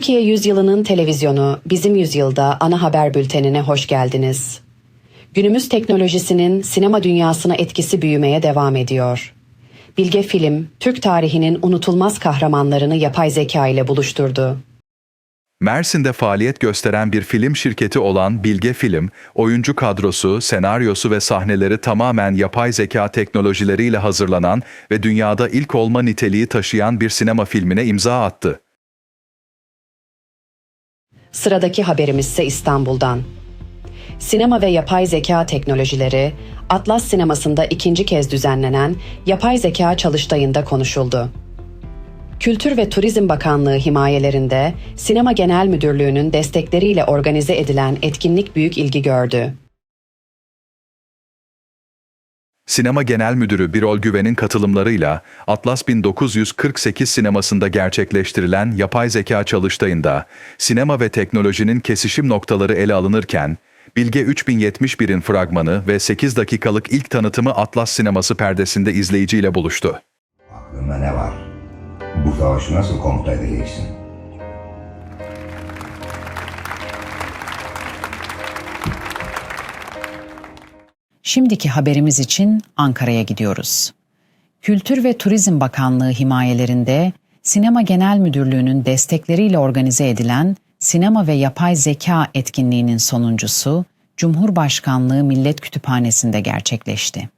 Türkiye Yüzyılı'nın televizyonu Bizim Yüzyılda ana haber bültenine hoş geldiniz. Günümüz teknolojisinin sinema dünyasına etkisi büyümeye devam ediyor. Bilge Film, Türk tarihinin unutulmaz kahramanlarını yapay zeka ile buluşturdu. Mersin'de faaliyet gösteren bir film şirketi olan Bilge Film, oyuncu kadrosu, senaryosu ve sahneleri tamamen yapay zeka teknolojileriyle hazırlanan ve dünyada ilk olma niteliği taşıyan bir sinema filmine imza attı. Sıradaki haberimiz ise İstanbul'dan. Sinema ve yapay zeka teknolojileri, Atlas Sineması'nda ikinci kez düzenlenen yapay zeka çalıştayında konuşuldu. Kültür ve Turizm Bakanlığı himayelerinde Sinema Genel Müdürlüğü'nün destekleriyle organize edilen etkinlik büyük ilgi gördü. Sinema Genel Müdürü Birol Güven'in katılımlarıyla Atlas 1948 sinemasında gerçekleştirilen yapay zeka çalıştayında sinema ve teknolojinin kesişim noktaları ele alınırken, Bilge 3071'in fragmanı ve 8 dakikalık ilk tanıtımı Atlas sineması perdesinde izleyiciyle buluştu. Aklında ne var? Bu savaşı nasıl komuta edeceksin? Şimdiki haberimiz için Ankara'ya gidiyoruz. Kültür ve Turizm Bakanlığı himayelerinde Sinema Genel Müdürlüğü'nün destekleriyle organize edilen Sinema ve Yapay Zeka etkinliğinin sonuncusu Cumhurbaşkanlığı Millet Kütüphanesi'nde gerçekleşti.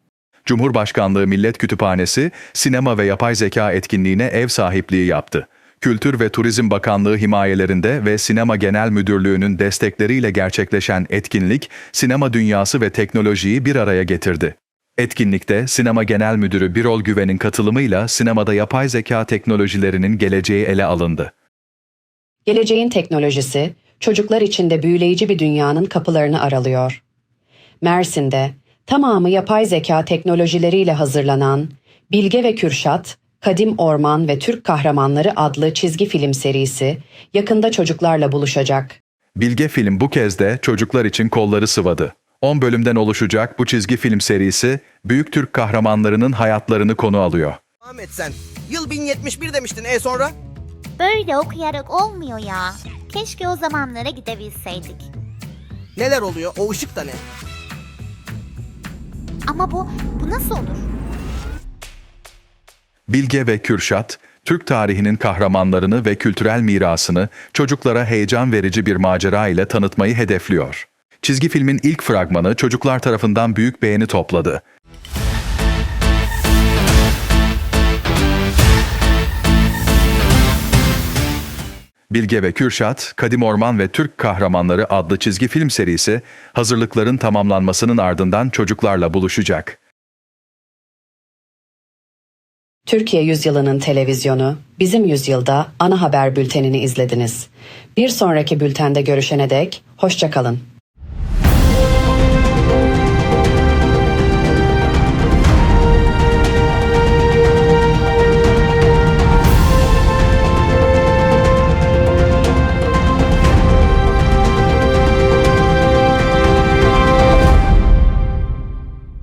Cumhurbaşkanlığı Millet Kütüphanesi, sinema ve yapay zeka etkinliğine ev sahipliği yaptı. Kültür ve Turizm Bakanlığı himayelerinde ve Sinema Genel Müdürlüğü'nün destekleriyle gerçekleşen etkinlik, sinema dünyası ve teknolojiyi bir araya getirdi. Etkinlikte Sinema Genel Müdürü Birol Güven'in katılımıyla sinemada yapay zeka teknolojilerinin geleceği ele alındı. Geleceğin teknolojisi, çocuklar için de büyüleyici bir dünyanın kapılarını aralıyor. Mersin'de tamamı yapay zeka teknolojileriyle hazırlanan Bilge ve Kürşat, Kadim Orman ve Türk Kahramanları adlı çizgi film serisi yakında çocuklarla buluşacak. Bilge Film bu kez de çocuklar için kolları sıvadı. 10 bölümden oluşacak bu çizgi film serisi, büyük Türk kahramanlarının hayatlarını konu alıyor. Ahmet sen. Yıl 1071 demiştin e sonra? Böyle okuyarak olmuyor ya. Keşke o zamanlara gidebilseydik. Neler oluyor? O ışık da ne? Ama bu, bu nasıl olur? Bilge ve Kürşat, Türk tarihinin kahramanlarını ve kültürel mirasını çocuklara heyecan verici bir macera ile tanıtmayı hedefliyor. Çizgi filmin ilk fragmanı çocuklar tarafından büyük beğeni topladı. Bilge ve Kürşat, Kadim Orman ve Türk Kahramanları adlı çizgi film serisi hazırlıkların tamamlanmasının ardından çocuklarla buluşacak. Türkiye Yüzyılı'nın televizyonu Bizim Yüzyılda ana haber bültenini izlediniz. Bir sonraki bültende görüşene dek hoşçakalın.